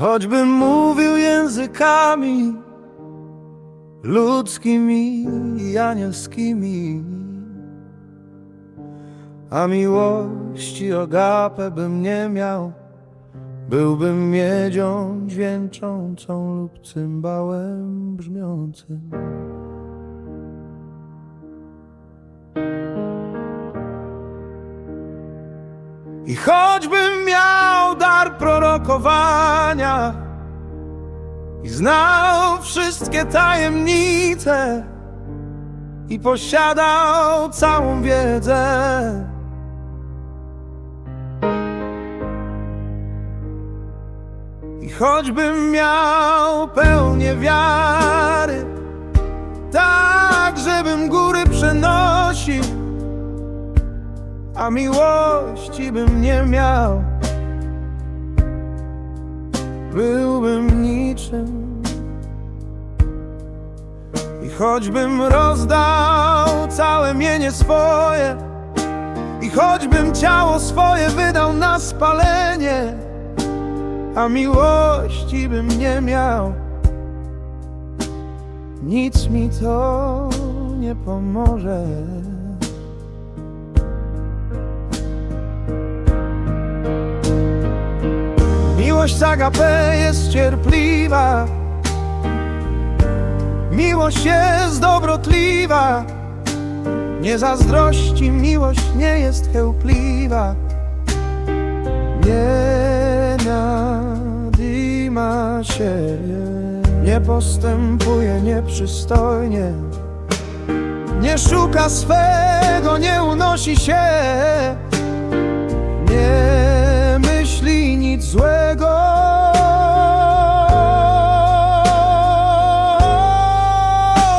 Choćbym mówił językami ludzkimi i anielskimi, a miłości ogapę bym nie miał, byłbym miedzią dźwięczącą lub cymbałem brzmiącym. I choćbym miał dar prorokowania i znał wszystkie tajemnice i posiadał całą wiedzę, i choćbym miał pełnię wiary, tak żebym góry przenosił a miłości bym nie miał, byłbym niczym. I choćbym rozdał całe mienie swoje, i choćbym ciało swoje wydał na spalenie, a miłości bym nie miał, nic mi to nie pomoże. Miłość agape jest cierpliwa. Miłość jest dobrotliwa. Nie zazdrości, miłość nie jest chełpliwa. Nie nadyma się Nie postępuje nieprzystojnie. Nie szuka swego, nie unosi się. Nie nic złego.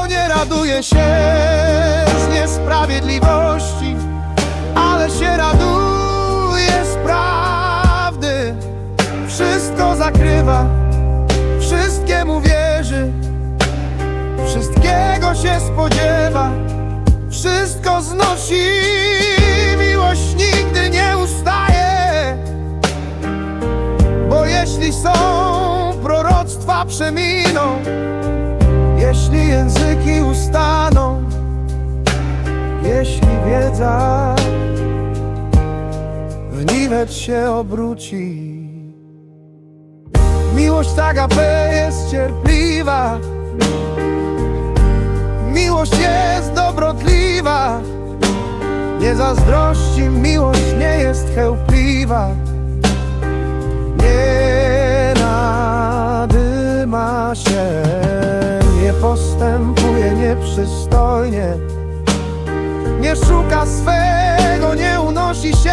Nie raduje się z niesprawiedliwości, ale się raduje z prawdy. Wszystko zakrywa, wszystkiemu wierzy, wszystkiego się spodziewa, wszystko znosi. Jeśli są proroctwa przeminą, jeśli języki ustaną, jeśli wiedza w niwecz się obróci. Miłość agape jest cierpliwa, miłość jest dobrotliwa, nie zazdrości, miłość nieprzystojnie, nie szuka swego, nie unosi się,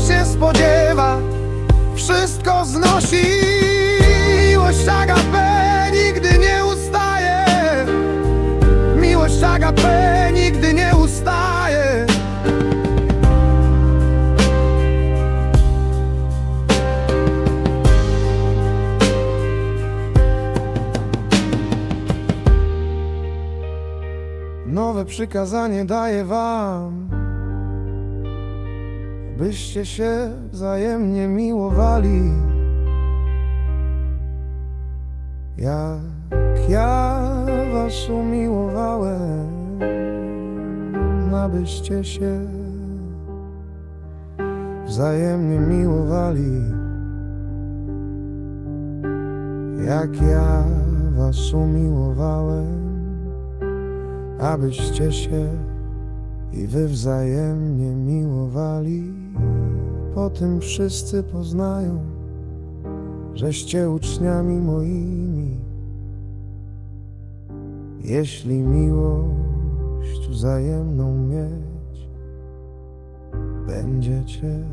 się spodziewa, wszystko znosi. Miłość agape nigdy nie ustaje, miłość agape nigdy nie ustaje. Nowe przykazanie daję wam, byście się wzajemnie miłowali. Jak ja was umiłowałem, abyście się wzajemnie miłowali. Jak ja was umiłowałem abyście się i wy wzajemnie miłowali. Po tym wszyscy poznają, żeście uczniami moimi. Jeśli miłość wzajemną mieć, będziecie